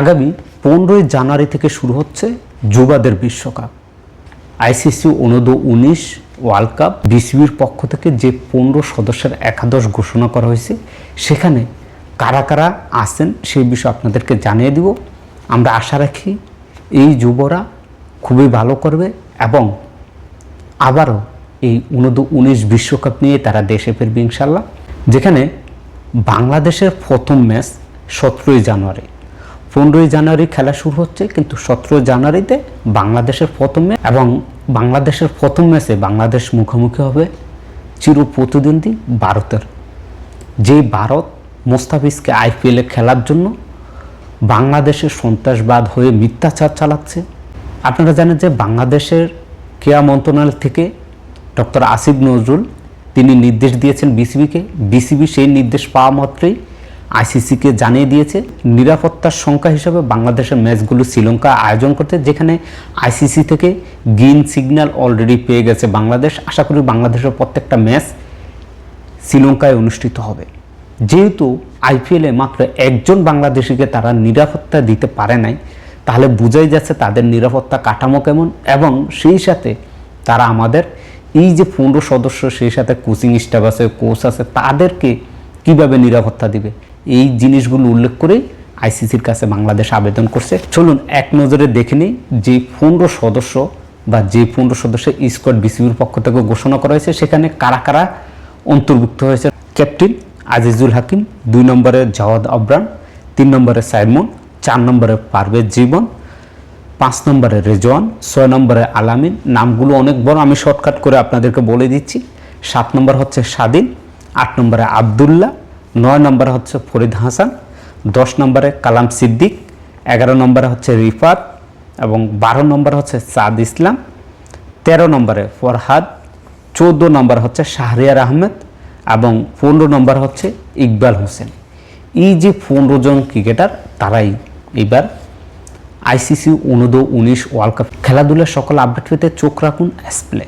আগামী পনেরোই জানুয়ারি থেকে শুরু হচ্ছে যুবাদের বিশ্বকাপ। আইসিসি অনুদো উনিশ ওয়ার্ল্ড কাপ, বিসিবির পক্ষ থেকে যে পনেরো সদস্যের একাদশ ঘোষণা করা হয়েছে, সেখানে কারা কারা আছেন সেই বিষয়ে আপনাদেরকে জানিয়ে দিব। আমরা আশা রাখি এই যুবরা খুবই ভালো করবে এবং আবারও এই উনদু উনিশ বিশ্বকাপ নিয়ে তারা দেশে ফিরবে ইনশাল্লাহ যেখানে বাংলাদেশের প্রথম ম্যাচ সতেরোই জানুয়ারি। পনেরোই জানুয়ারি খেলা শুরু হচ্ছে, কিন্তু সতেরোই জানুয়ারিতে বাংলাদেশের প্রথম ম্যাচ এবং বাংলাদেশের প্রথম ম্যাচে বাংলাদেশ মুখোমুখি হবে চির প্রতিদ্বন্দ্বী ভারতের। যে ভারত মোস্তাফিজকে আইপিএলে খেলার জন্য বাংলাদেশে সন্ত্রাসবাদ হয়ে মিথ্যাচার চালাচ্ছে। আপনারা জানেন যে বাংলাদেশের ক্রীড়া মন্ত্রণালয় থেকে ডক্টর আসিফ নজরুল তিনি নির্দেশ দিয়েছেন বিসিবিকে। বিসিবি সেই নির্দেশ পাওয়া মাত্রই আইসিসিকে জানিয়ে দিয়েছে, নিরাপত্তার সংখ্যা হিসাবে বাংলাদেশের ম্যাচগুলো শ্রীলঙ্কা আয়োজন করতে, যেখানে আইসিসি থেকে গ্রিন সিগন্যাল অলরেডি পেয়ে গেছে বাংলাদেশ। আশা করি বাংলাদেশের প্রত্যেকটা ম্যাচ শ্রীলঙ্কায় অনুষ্ঠিত হবে। যেহেতু আইপিএলে মাত্র একজন বাংলাদেশিকে তারা নিরাপত্তা দিতে পারে নাই, তাহলে বোঝাই যাচ্ছে তাদের নিরাপত্তা কাঠামো কেমন এবং সেই সাথে তারা আমাদের এই যে পনেরো সদস্য, সেই সাথে কোচিং স্টাফ আছে কোচ আছে, তাদেরকে কীভাবে নিরাপত্তা দিবে? এই জিনিসগুলো উল্লেখ করে আইসিসির কাছে বাংলাদেশ আবেদন করছে। চলুন এক নজরে দেখে নিই যে পনেরো সদস্য বা যে পনেরো সদস্যের স্কোয়াড বিসিবির পক্ষ থেকে ঘোষণা করা হয়েছে, সেখানে কারা কারা অন্তর্ভুক্ত হয়েছে? ক্যাপ্টেন আজিজুল হাকিম, দুই নম্বরে জাওয়াদ আবরান তিন নম্বরে সাইমন চার নম্বরে পারভেজ জীবন, পাঁচ নম্বরে রেজওয়ান, ছয় নম্বরে আলামিন। নামগুলো অনেক বড়, আমি শর্টকাট করে আপনাদেরকে বলে দিচ্ছি। সাত নম্বর হচ্ছে স্বাধীন, আট নম্বরে আবদুল্লাহ নয় নম্বরে হচ্ছে ফরিদ হাসান, দশ নম্বরে কালাম সিদ্দিক, এগারো নম্বরে হচ্ছে রিফাত এবং বারো নম্বরে হচ্ছে সাদ ইসলাম, তেরো নম্বরে ফরহাদ, চৌদ্দ নম্বর হচ্ছে শাহরিয়ার আহমেদ এবং পনেরো নম্বর হচ্ছে ইকবাল হোসেন। এই যে পনেরো জন ক্রিকেটার, তারাই এবার আইসিসি অনুদো উনিশ ওয়ার্ল্ড কাপ খেলাধুলার সকল আপডেট পেতে চোখ রাখুন এসপ্লে